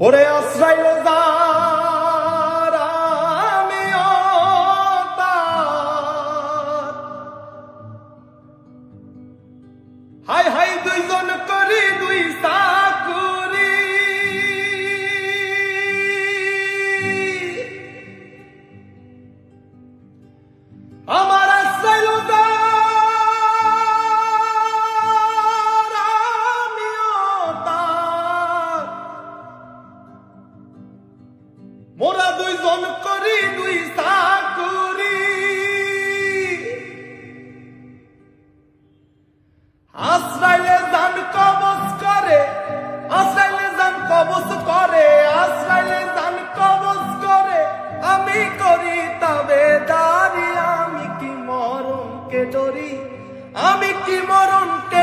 ওরে আশ্রয়। High high দুইজন করি দুই চাকুরি আমার মোরা দুইজন করি, দুই চাকুরি। আশ্রাইলে জান কবচ করে আশ্রাইলে জান কবচ করে আশ্রাইলে জান কবচ করে। আমি করি তবে দাঁড়ি, আমি কি মরণকে ডরি? আমি কি মরণকে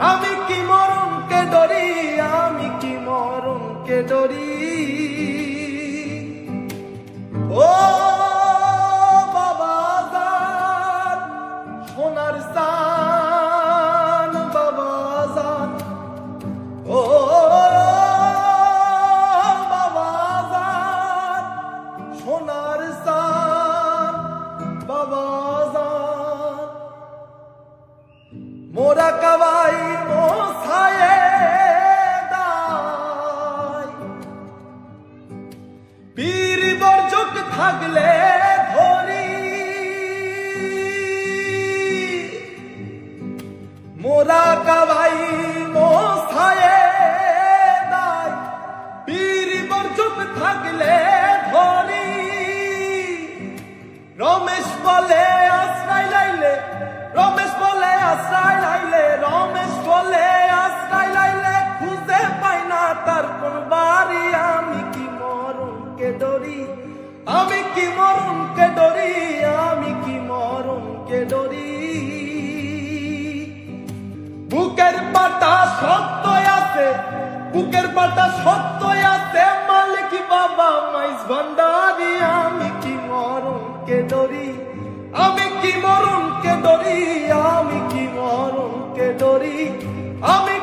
আমি কি মরণকে ডরি আমি কি মরণকে ডরি ও বাবা সোনার সান মোরা কাবাই মোসায়ে পীর বর্জক থাকলে কি মরণকে ডরি, আমি কি মরণকে ডরি? বুকের পাটা শক্ত আছে, বুকের পাটা শক্ত আছে, মালিক বাবা মাইস ভান্ডারি আমি কি মরণকে ডরি? আমি কি মরণকে ডরি, আমি কি মরণকে ডরি? আমি